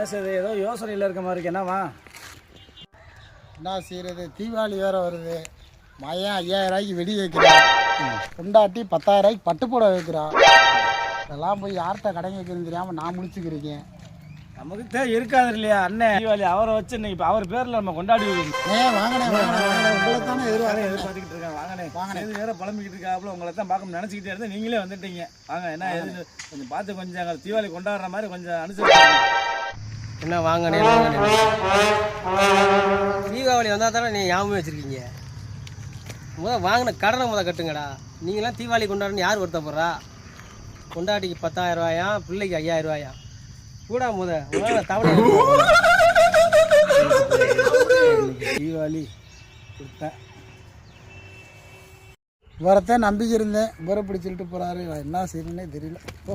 என்ன செய்யுது ஏதோ யோசனையில் இருக்க மாதிரி இருக்கு. என்னவா என்ன செய்யறது தீபாவளி வேற வருது. மயம் ஐயாயிரம் ரூபாய்க்கு வெடி வைக்கிறான். பொண்டாட்டி பத்தாயிரம் ரூபாய்க்கு பட்டு புடவை வைக்கிறான். இதெல்லாம் போய் யார்கிட்ட கடன் வைக்கிறதுன்னு தெரியாமல் நான் முடிச்சுக்கிறீங்க நமக்கு தே இருக்காது இல்லையா அண்ணன் தீபாவளி அவரை வச்சு இன்னைக்கு இப்போ அவர் பேரில் நம்ம கொண்டாடி ஏ வாங்கினே வாங்கினே உங்களை தானே எதிர்பார்க்க எதிர்பார்த்துக்கிட்டு இருக்கேன் வாங்கண்ணே. வாங்கண்ணே. இது வேற புலம்பிக்கிட்டு இருக்காப்புல உங்களை தான் பார்க்க நினச்சிக்கிட்டே இருந்து நீங்களே வந்துட்டீங்க. வாங்க என்ன கொஞ்சம் பார்த்து கொஞ்சம் தீபாவளி கொண்டாடுற மாதிரி கொஞ்சம் அனுசரிச்சு என்ன வாங்கண்ணே தீபாவளி வந்தால் தானே நீ ஞாபகம் வச்சுருக்கீங்க. முத வாங்கின கடனை முத கட்டுங்கடா. நீங்களாம் தீபாவளி கொண்டாடுன்னு யார் வருத்தப்படுறா கொண்டாட்டிக்கு பத்தாயிரம் ரூபாயா? பிள்ளைக்கு ஐயாயிரம் ரூபாயா? கூடா முத. தவணை தீபாவளி கொடுத்தேன் இவரத்தான் நம்பிக்கை இருந்தேன் இவரை பிடிச்சிட்டு போகிறாரு என்ன செய்யணுன்னே தெரியல. ஓ